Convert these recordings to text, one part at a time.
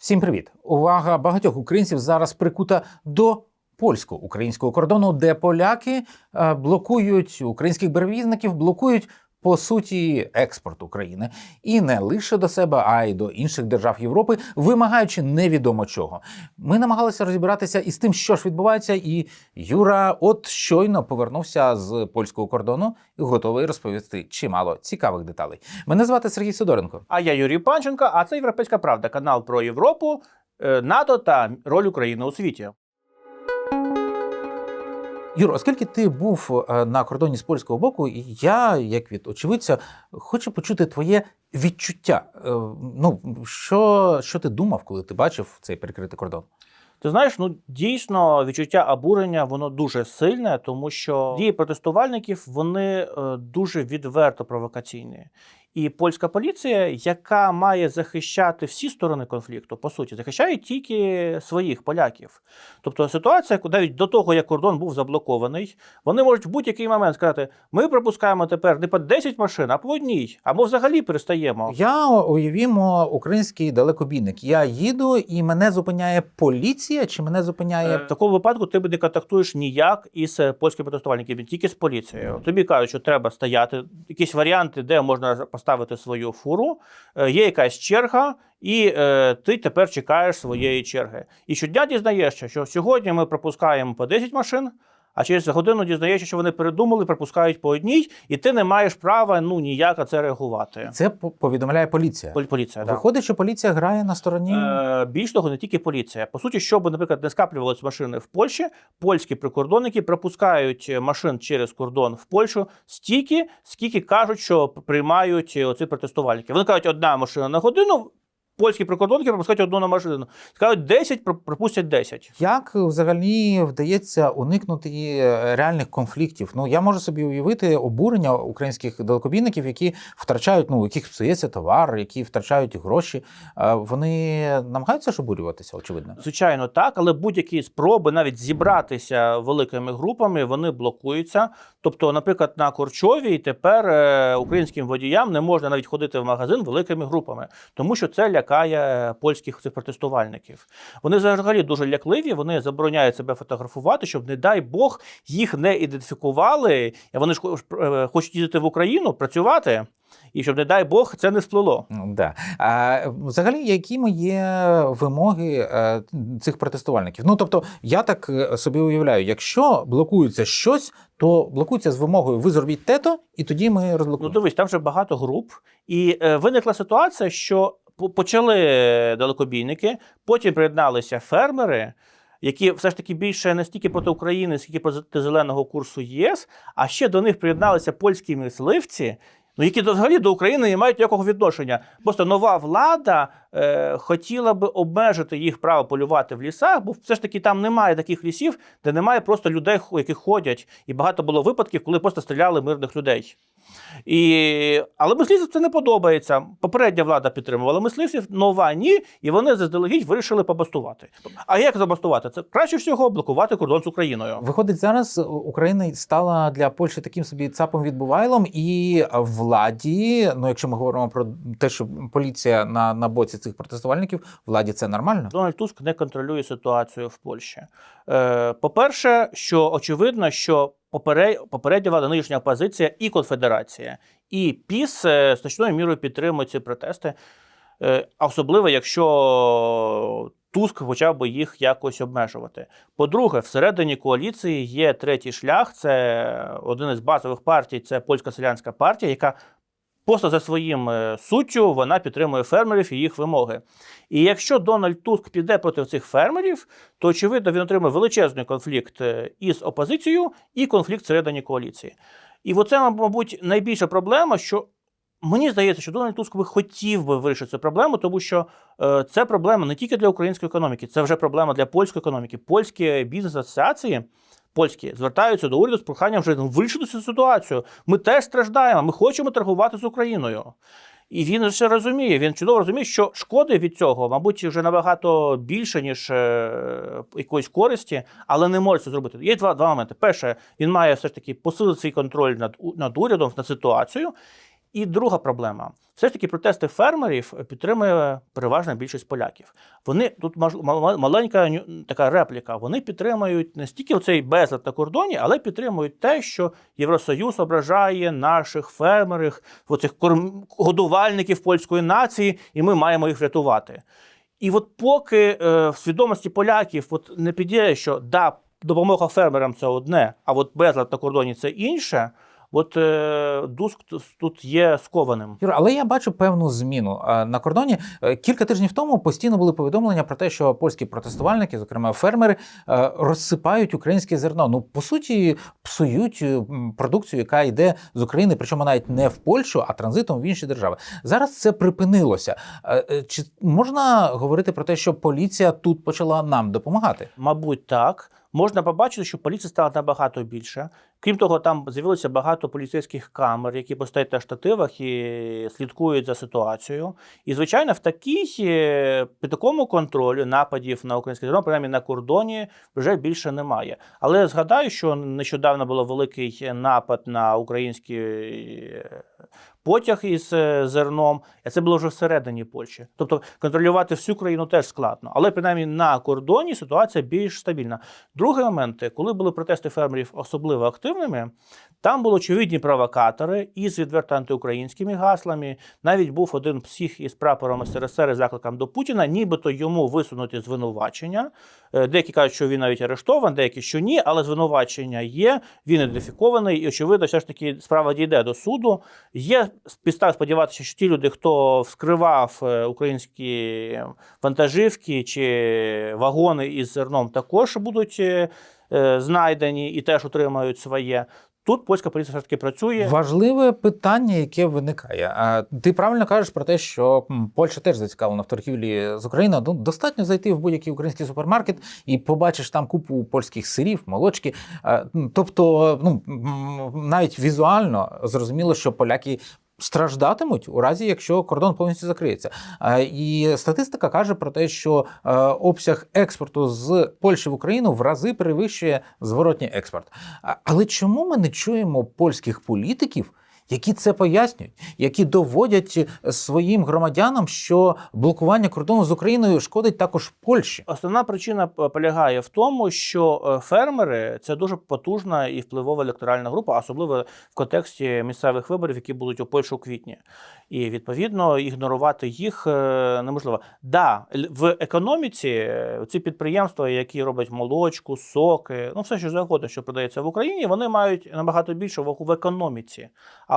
Всім привіт! Увага багатьох українців зараз прикута до польсько-українського кордону, де поляки е, блокують українських перевізників, блокують по суті експорт України і не лише до себе, а й до інших держав Європи, вимагаючи невідомо чого. Ми намагалися розібратися із тим, що ж відбувається, і Юра, от щойно повернувся з польського кордону і готовий розповісти чимало цікавих деталей. Мене звати Сергій Сидоренко. А я Юрій Панченко, а це Європейська Правда, канал про Європу, е, НАТО та роль України у світі. Юро, оскільки ти був е, на кордоні з польського боку, я, як від очевидця, хочу почути твоє відчуття. Е, Ну, що, що ти думав, коли ти бачив цей перекритий кордон? Ти знаєш, ну дійсно відчуття обурення воно дуже сильне, тому що дії протестувальників вони е, дуже відверто провокаційні. І польська поліція, яка має захищати всі сторони конфлікту, по суті, захищає тільки своїх поляків. Тобто ситуація, навіть до того, як кордон був заблокований, вони можуть в будь-який момент сказати: ми пропускаємо тепер не по 10 машин, а по одній, або взагалі перестаємо. Я уявімо український далекобійник. Я їду і мене зупиняє поліція, чи мене зупиняє Е, В такому випадку ти не контактуєш ніяк із е, польськими протестувальниками, тільки з поліцією. Тобі кажуть, що треба стояти. Якісь варіанти, де можна поставити свою фуру. Е, Є якась черга, і е, ти тепер чекаєш своєї черги. І щодня дізнаєшся, що сьогодні ми пропускаємо по 10 машин. А через годину дізнаєшся, що вони передумали, пропускають по одній, і ти не маєш права ну ніяк на це реагувати. це повідомляє поліція. Полі- Поліція, так. Виходить, що поліція грає на стороні. Е, більш того, не тільки поліція. По суті, щоб, наприклад, не скаплювалися машини в Польщі, польські прикордонники пропускають машин через кордон в Польщу стільки, скільки кажуть, що приймають е, оці протестувальники. Вони кажуть, одна машина на годину. Польські прикордонники пропускають одну на машину. Скажуть 10, про- пропустять 10. Як взагалі вдається уникнути е, реальних конфліктів? Ну я можу собі уявити обурення українських далекобійників, які втрачають, ну яких псується товар, які втрачають гроші. Вони намагаються ж обурюватися, очевидно. Звичайно, так, але будь-які спроби навіть зібратися великими групами вони блокуються. Тобто, наприклад, на Корчовій тепер е, українським водіям не можна навіть ходити в магазин великими групами, тому що це лякає польських цих протестувальників. Вони взагалі дуже лякливі, вони забороняють себе фотографувати, щоб, не дай Бог, їх не ідентифікували. Вони ж е, хочуть їздити в Україну, працювати, і щоб, не дай Бог, це не сплило. Ну, Да. А взагалі, якими є вимоги е, цих протестувальників? Ну тобто, я так е, собі уявляю, якщо блокується щось, то блокується з вимогою ви зробіть те-то, і тоді ми розблокуємо. Ну, розблокуємо. дивись, там вже багато груп, і е, виникла ситуація, що почали далекобійники, потім приєдналися фермери, які все ж таки більше не стільки проти України, скільки проти зеленого курсу ЄС, а ще до них приєдналися польські мисливці. Ну, які взагалі до України не мають ніякого відношення. Просто нова влада е, хотіла би обмежити їх право полювати в лісах, бо все ж таки там немає таких лісів, де немає просто людей, які ходять. І багато було випадків, коли просто стріляли мирних людей. І... Але мисливцям це не подобається. Попередня влада підтримувала мисливців, нова ні, і вони заздалегідь вирішили побастувати. А як забастувати? Це краще всього блокувати кордон з Україною. Виходить, зараз Україна стала для Польщі таким собі цапом відбувайлом, і владі, ну якщо ми говоримо про те, що поліція на, на боці цих протестувальників, владі це нормально. Дональд Туск не контролює ситуацію в Польщі. Е, по-перше, що очевидно, що попере- нинішня опозиція і конфедерація, і ПІС е, значною мірою підтримують ці протести, е, особливо якщо Туск почав би їх якось обмежувати. По-друге, всередині коаліції є третій шлях. Це один із базових партій, це польська селянська партія, яка Просто за своїм е, суттю вона підтримує фермерів і їх вимоги. І якщо Дональд Туск піде проти цих фермерів, то очевидно він отримає величезний конфлікт е, із опозицією і конфлікт всередині коаліції. І оце, мабуть, найбільша проблема, що мені здається, що Дональд Туск би хотів би вирішити цю проблему, тому що е, це проблема не тільки для української економіки, це вже проблема для польської економіки. Польські бізнес-асоціації. Польські звертаються до уряду з проханням вже ну, вирішити цю ситуацію. Ми теж страждаємо, ми хочемо торгувати з Україною. І він все розуміє. Він чудово розуміє, що шкоди від цього, мабуть, вже набагато більше, ніж е, якоїсь користі, але не може це зробити. Є два, два моменти. Перше, він має все ж таки посилити свій контроль над, над урядом, над ситуацією. І друга проблема. Все ж таки протести фермерів підтримує переважна більшість поляків. Вони тут маленька така репліка. Вони підтримують не стільки цей безлад на кордоні, але підтримують те, що Євросоюз ображає наших фермерів, оцих годувальників польської нації, і ми маємо їх врятувати. І от поки е, в свідомості поляків от не піде, що да, допомога фермерам це одне, а от безлад на кордоні це інше. От е, Дуск тут- є скованим. Юра, але я бачу певну зміну Е, на кордоні. Е, Кілька тижнів тому постійно були повідомлення про те, що польські протестувальники, зокрема фермери, е, розсипають українське зерно. Ну по суті, псують продукцію, яка йде з України, причому навіть не в Польщу, а транзитом в інші держави. Зараз це припинилося. Чи можна говорити про те, що поліція тут почала нам допомагати? Мабуть, так. Можна побачити, що поліції стало набагато більше. Крім того, там з'явилося багато поліцейських камер, які постоять на штативах і слідкують за ситуацією. І, звичайно, в такій, е, при такому контролі нападів на українське зерно, принаймні на кордоні, вже більше немає. Але згадаю, що нещодавно було великий напад на український е, потяг із е, зерном, і це було вже всередині Польщі. Тобто контролювати всю країну теж складно. Але принаймні на кордоні ситуація більш стабільна. Другий момент, коли були протести фермерів особливо активними, там були очевидні провокатори із відверто антиукраїнськими гаслами. Навіть був один псих із прапором СРСР і закликом до Путіна, нібито йому висунути звинувачення. Е, Деякі кажуть, що він навіть арештований, деякі, що ні, але звинувачення є, він ідентифікований, і очевидно, все ж таки справа дійде до суду. Є підстав сподіватися, що ті люди, хто вскривав е, українські вантажівки чи вагони із зерном, також будуть е, знайдені і теж отримають своє. Тут польська поліція все ж таки працює. Важливе питання, яке виникає. Ти правильно кажеш про те, що Польща теж зацікавлена в торгівлі з Україною. Ну, достатньо зайти в будь-який український супермаркет і побачиш там купу польських сирів, молочки. Тобто, ну навіть візуально зрозуміло, що поляки. Страждатимуть у разі, якщо кордон повністю закриється. І статистика каже про те, що е, обсяг експорту з Польщі в Україну в рази перевищує зворотній експорт. Але чому ми не чуємо польських політиків, які це пояснюють, які доводять своїм громадянам, що блокування кордону з Україною шкодить також Польщі? Основна причина полягає в тому, що е, фермери це дуже потужна і впливова електоральна група, особливо в контексті місцевих виборів, які будуть у Польщі у квітні. І відповідно ігнорувати їх е, неможливо. Да, в економіці е, ці підприємства, які роблять молочку, соки, ну все що завгодно, що продається в Україні, вони мають набагато більше в економіці,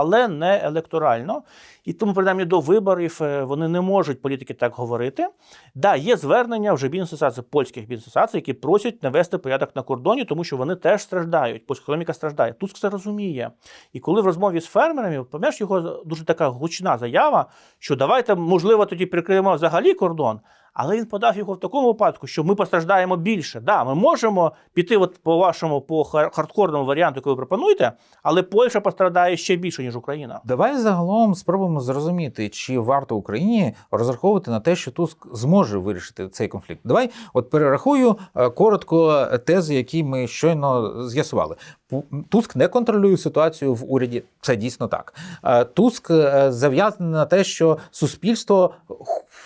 але не електорально. І тому, принаймні, до виборів е, вони не можуть політики так говорити. Да, є звернення вже бізнес-асоціацій, польських бізнес-асоціацій, які просять навести порядок на кордоні, тому що вони теж страждають. Польська економіка страждає. Туск це розуміє. І коли в розмові з фермерами, пам'ятаєш його дуже така гучна заява, що давайте, можливо, тоді прикриємо взагалі кордон. Але він подав його в такому випадку, що ми постраждаємо більше. Да, ми можемо піти от по вашому по хар- хардкорному варіанту, який ви пропонуєте, але Польща пострадає ще більше, ніж Україна. Давай загалом спробуємо зрозуміти, чи варто Україні розраховувати на те, що Туск зможе вирішити цей конфлікт. Давай, от перерахую е, коротко тези, які ми щойно з'ясували. Туск не контролює ситуацію в уряді. Це дійсно так. Е, Туск е, зав'язаний на те, що суспільство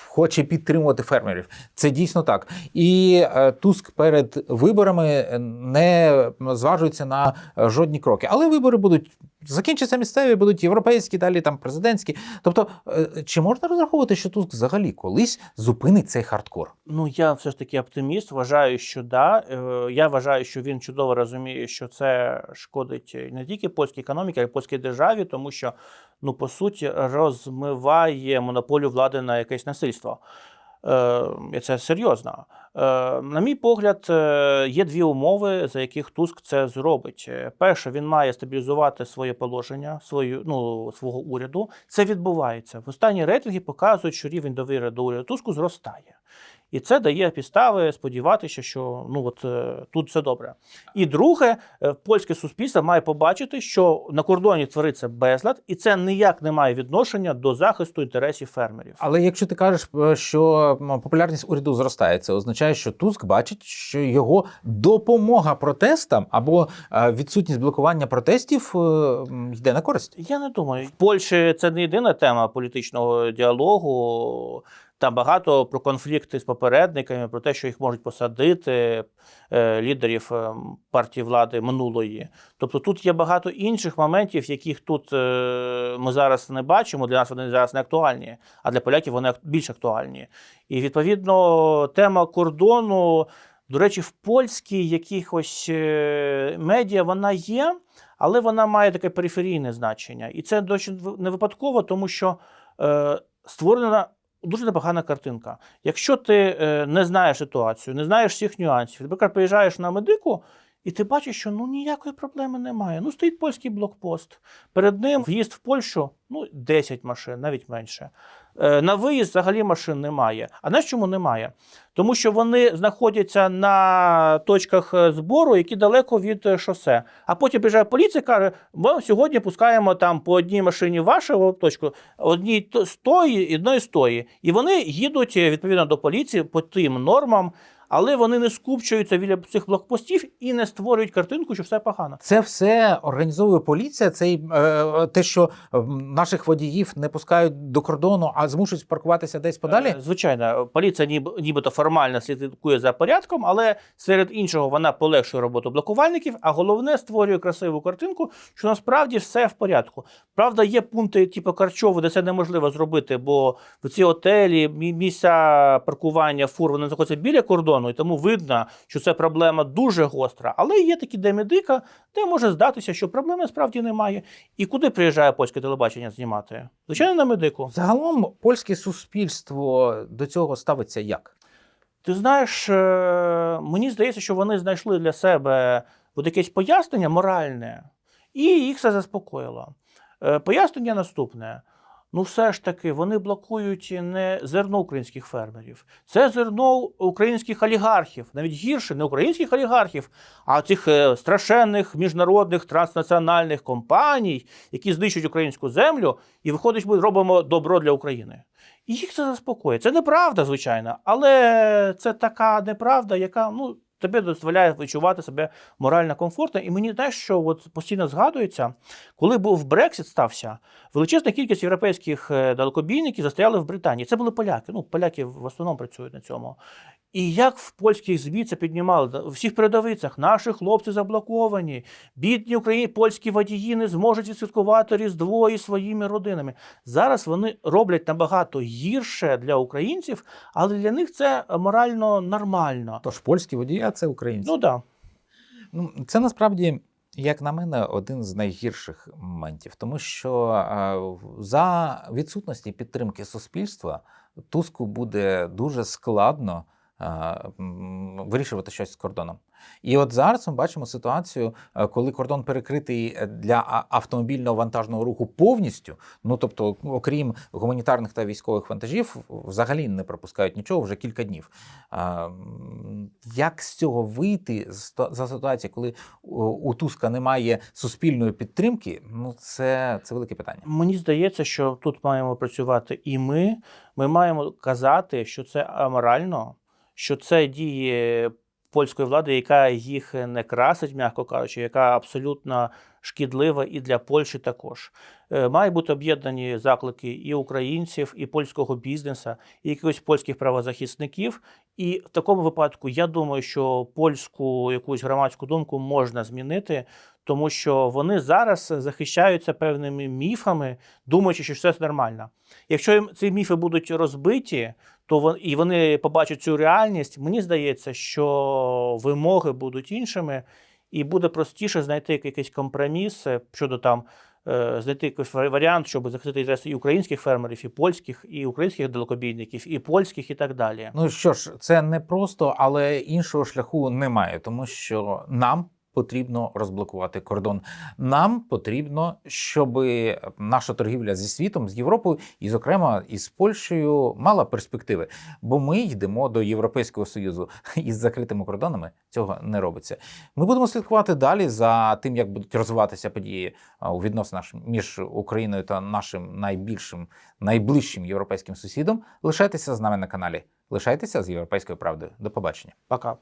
хоче підтримувати фермерів. Це дійсно так. І е, Туск перед виборами не зважується на жодні кроки. Але вибори будуть закінчаться місцеві, будуть європейські, далі там президентські. Тобто, е, чи можна розраховувати, що Туск взагалі колись зупинить цей хардкор? Ну, я все ж таки оптиміст. Вважаю, що да. Е, Я вважаю, що він чудово розуміє, що це шкодить не тільки польській економіці, а й польській державі, тому що, ну, по суті, розмиває монополію влади на якесь насильство. Е, це серйозно. Е, На мій погляд, е, є дві умови, за яких Туск це зробить. Е, Перше, він має стабілізувати своє положення, свою, ну, свого уряду. Це відбувається. В останні рейтинги показують, що рівень довіри до уряду Туску зростає. І це дає підстави сподіватися, що ну от е, тут все добре. І друге, е, польське суспільство має побачити, що на кордоні твориться безлад, і це ніяк не має відношення до захисту інтересів фермерів. Але якщо ти кажеш, е, що популярність уряду зростає, це означає, що Туск бачить, що його допомога протестам або відсутність блокування протестів йде на користь. Я не думаю. В Польщі це не єдина тема політичного діалогу. Там багато про конфлікти з попередниками, про те, що їх можуть посадити е, лідерів е, партії влади минулої. Тобто тут є багато інших моментів, яких тут е, ми зараз не бачимо. Для нас вони зараз не актуальні, а для поляків вони більш актуальні. І відповідно тема кордону, до речі, в польській якихось медіа вона є, але вона має таке периферійне значення. І це досить не випадково, тому що е, створена дуже непогана картинка. Якщо ти е, не знаєш ситуацію, не знаєш всіх нюансів, наприклад, приїжджаєш на медику. І ти бачиш, що ну ніякої проблеми немає. Ну, стоїть польський блокпост. Перед ним в'їзд в Польщу ну, 10 машин, навіть менше. Е, на виїзд взагалі машин немає. А знаєш чому немає? Тому що вони знаходяться на точках е, збору, які далеко від е, шосе. А потім приїжджає поліція і каже: ми сьогодні пускаємо там по одній машині вашу точку, одній з тої, одної з тої. І вони їдуть відповідно до поліції по тим нормам, але вони не скупчуються біля цих блокпостів і не створюють картинку, що все погано. Це все організовує поліція. Це е, те, що наших водіїв не пускають до кордону, а змушують паркуватися десь подалі. Е, Звичайно, поліція ніб, нібито формально слідкує за порядком, але серед іншого вона полегшує роботу блокувальників, а головне створює красиву картинку, що насправді все в порядку. Правда, є пункти, типу Карчово, де це неможливо зробити, бо в ці отелі місця паркування фур вони знаходяться біля кордону, і тому видно, що це проблема дуже гостра. Але є такі, де медика, де може здатися, що проблеми справді немає. І куди приїжджає польське телебачення знімати? Звичайно, на медику. Загалом польське суспільство до цього ставиться як? Ти знаєш, е, мені здається, що вони знайшли для себе от якесь пояснення моральне, і їх це заспокоїло. Е, Пояснення наступне. Ну, все ж таки, вони блокують не зерно українських фермерів, це зерно українських олігархів, навіть гірше, не українських олігархів, а цих е, страшенних міжнародних транснаціональних компаній, які знищують українську землю, і виходить, ми робимо добро для України. І їх це заспокоює. Це неправда, звичайно, але це така неправда, яка ну, тобі дозволяє відчувати себе морально комфортно. І мені знаєш, що от постійно згадується, коли був Брексит стався, величезна кількість європейських е, далекобійників застояли в Британії. Це були поляки. Ну, поляки в основному працюють на цьому. І як в польських ЗМІ це піднімали у всіх передовицях, наші хлопці заблоковані, бідні українські польські водії не зможуть відсвяткувати Різдво із своїми родинами. Зараз вони роблять набагато гірше для українців, але для них це морально нормально. Тож польські водії, а це українці. Ну так. Ну, це насправді, як на мене, один з найгірших моментів, тому що за відсутності підтримки суспільства Туску буде дуже складно вирішувати щось з кордоном. І от зараз ми бачимо ситуацію, е, коли кордон перекритий е, для автомобільного вантажного руху повністю. Ну тобто, окрім гуманітарних та військових вантажів, взагалі не пропускають нічого вже кілька днів. Як з цього вийти за ситуацію, коли у Туска немає суспільної підтримки? Ну це, це велике питання. Мені здається, що тут маємо працювати і ми. Ми маємо казати, що це аморально, що це дії польської влади, яка їх не красить, м'яко кажучи, яка абсолютно шкідлива і для Польщі також. Е, Мають бути об'єднані заклики і українців, і польського бізнесу, і якихось польських правозахисників. І в такому випадку я думаю, що польську якусь громадську думку можна змінити, тому що вони зараз захищаються певними міфами, думаючи, що все нормально. Якщо ці міфи будуть розбиті, то вон, і вони побачать цю реальність, мені здається, що вимоги будуть іншими, і буде простіше знайти якийсь компроміс е, щодо там. е, Знайти якийсь варіант, щоб захистити інтереси і українських фермерів, і польських, і українських далекобійників, і польських, і так далі. Ну що ж, це не просто, але іншого шляху немає, тому що нам потрібно розблокувати кордон. Нам потрібно, щоб наша торгівля зі світом, з Європою і, зокрема, із Польщею мала перспективи. Бо ми йдемо до Європейського союзу із закритими кордонами. Цього не робиться. Ми будемо слідкувати далі за тим, як будуть розвиватися події у відносинах між Україною та нашим найбільшим, найближчим європейським сусідом. Лишайтеся з нами на каналі. Лишайтеся з європейською правдою. До побачення. Пока.